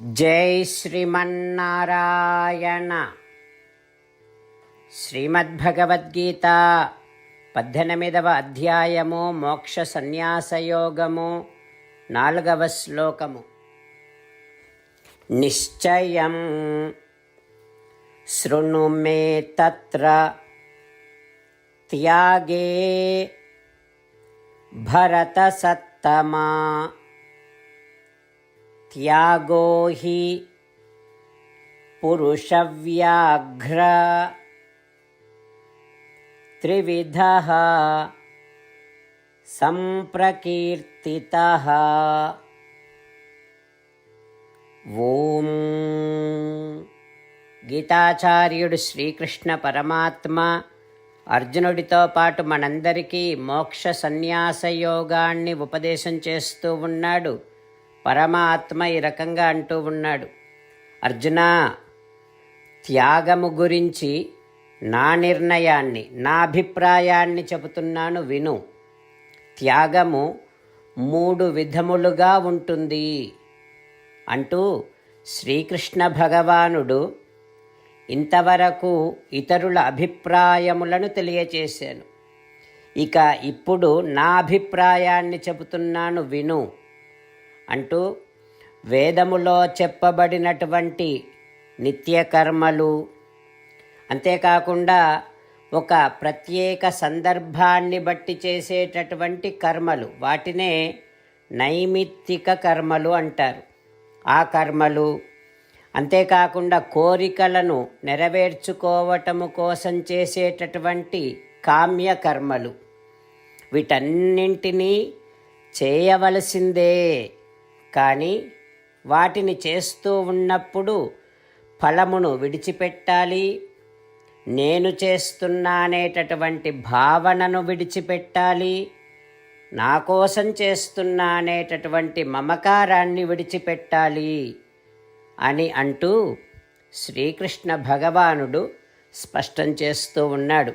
జై శ్రీమన్నారాయణ. శ్రీమద్భగవద్గీత పద్దెనిమిదవ అధ్యాయము మోక్ష సన్యాసయోగము నాలుగవ శ్లోకము. నిశ్చయం శృణు మే తత్ర త్యాగే భరతసత్తమా. त्यागो हि पुरुषव्याघ्र त्रिविधः सम्प्रकीर्तितः ఓం గీతాచార్యుడు శ్రీకృష్ణ పరమాత్మ అర్జునుడితో పాటు మనందరికీ మోక్ష సన్యాస యోగాన్ని ఉపదేశం చేస్తూ ఉన్నాడు పరమాత్మ ఈ రకంగా అంటూ ఉన్నాడు. అర్జున త్యాగము గురించి నా నిర్ణయాన్ని నా అభిప్రాయాన్ని చెబుతున్నాను విను. త్యాగము మూడు విధములుగా ఉంటుంది అంటూ శ్రీకృష్ణ భగవానుడు ఇంతవరకు ఇతరుల అభిప్రాయములను తెలియచేశాను. ఇక ఇప్పుడు నా అభిప్రాయాన్ని చెబుతున్నాను విను. అంటూ వేదములో చెప్పబడినటువంటి నిత్యకర్మలు అంతేకాకుండా ఒక ప్రత్యేక సందర్భాన్ని బట్టి చేసేటటువంటి కర్మలు. వాటినే నైమిత్తిక కర్మలు అంటారు. ఆ కర్మలు అంతేకాకుండా కోరికలను నెరవేర్చుకోవటము కోసం చేసేటటువంటి కామ్య కర్మలు. వీటన్నింటినీ చేయవలసిందే. కానీ వాటిని చేస్తూ ఉన్నప్పుడు ఫలమును విడిచిపెట్టాలి. నేను చేస్తున్నానేటటువంటి భావనను విడిచిపెట్టాలి. నా కోసం చేస్తున్నానేటటువంటి మమకారాన్ని విడిచిపెట్టాలి అని అంటూ శ్రీకృష్ణ భగవానుడు స్పష్టం చేస్తూ ఉన్నాడు.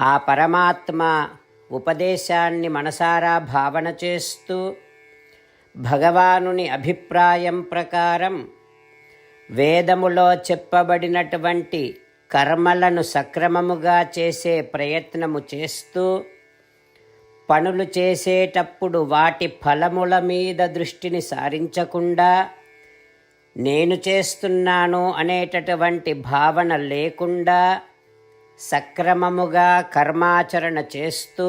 ఆ పరమాత్మ ఉపదేశాన్ని మనసారా భావన చేస్తూ భగవానుని అభిప్రాయం ప్రకారం వేదములో చెప్పబడినటువంటి కర్మలను సక్రమముగా చేసే ప్రయత్నము చేస్తూ పనులు చేసేటప్పుడు వాటి ఫలముల మీద దృష్టిని సారించకుండా నేను చేస్తున్నాను అనేటటువంటి భావన లేకుండా సక్రమముగా కర్మాచరణ చేస్తూ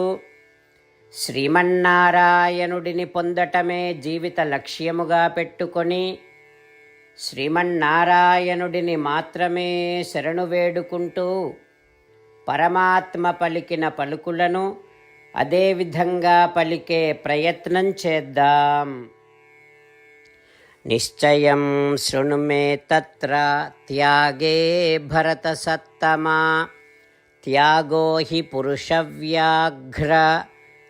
శ్రీమన్నారాయణుడిని పొందటమే జీవిత లక్ష్యముగా పెట్టుకొని శ్రీమన్నారాయణుడిని మాత్రమే శరణు వేడుకుంటూ పరమాత్మ పలికిన పలుకులను అదేవిధంగా పలికే ప్రయత్నం చేద్దాం. నిశ్చయం శృణు మే తత్ర త్యాగే భరతసత్తమా త్యాగో హి పురుషవ్యాఘ్ర.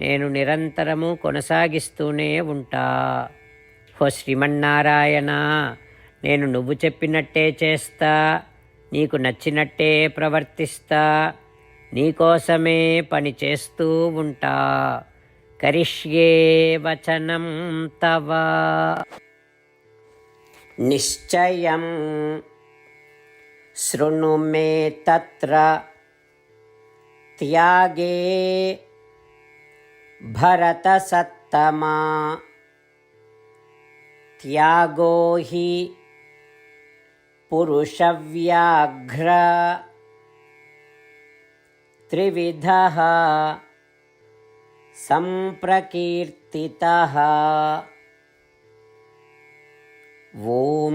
నేను నిరంతరము కొనసాగిస్తూనే ఉంటా. హో శ్రీమన్నారాయణ నేను నువ్వు చెప్పినట్టే చేస్తా నీకు నచ్చినట్టే ప్రవర్తిస్తా నీకోసమే పని చేస్తూ ఉంటా. కరిష్యే వచనం తవ. నిశ్చయం. శృణు మే తత్ర. త్యాగే भरतसत्तमा। त्यागो हि पुरुषव्याघ्र। त्रिविधः सम्प्रकीर्तितः। ॐ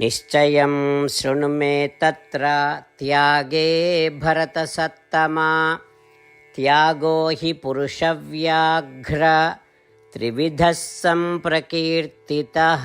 निश्चयं शृणु मे तत्र त्यागे भरतसत्तमा त्यागो हि पुरुषव्याघ्र त्रिविधः सम्प्रकीर्तितः